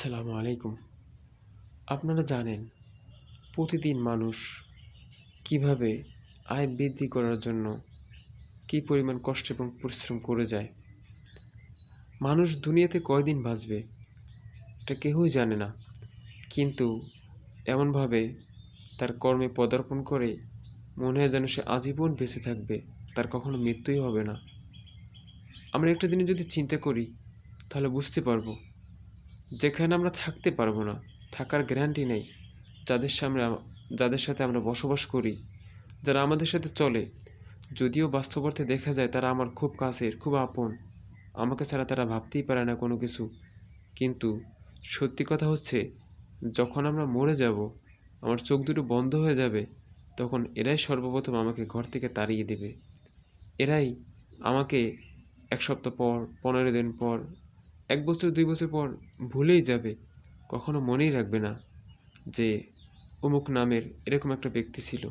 আসসালামু আলাইকুম। আপনারা জানেন, প্রতিদিন মানুষ কীভাবে আয় বৃদ্ধি করার জন্য কী পরিমাণ কষ্ট এবং পরিশ্রম করে যায়? মানুষ দুনিয়াতে কয়দিন বাঁচবে, এটা কেউই জানে না। কিন্তু এমনভাবে তার কর্মে পদার্পণ করে মনে হয় যেন সে আজীবন বেঁচে থাকবে, তার কখনো মৃত্যুই হবে না। আমরা একটা জিনিস যদি চিন্তা করি, তাহলে বুঝতে পারব যেখানে আমরা থাকতে পারব না, থাকার গ্যারান্টি নেই। যাদের সামনে যাদের সাথে আমরা বসবাস করি, যারা আমাদের সাথে চলে, যদিও বাস্তব অর্থে দেখা যায় তারা আমার খুব কাছের, খুব আপন। আমাকে ছাড়া তারা ভাবতেই পারে না কোনো কিছু। কিন্তু সত্যি কথা হচ্ছে, যখন আমরা মরে যাব, আমার চোখ দুটো বন্ধ হয়ে যাবে, তখন এরাই সর্বপ্রথম আমাকে ঘর থেকে তাড়িয়ে দেবে। এরাই আমাকে এক সপ্তাহ পর, পনেরো দিন পর এক বছর, দুই বছর পর ভুলেই যাবে, কখনো মনেই রাখবে না যে অমুক নামের এরকম একটা ব্যক্তি ছিল।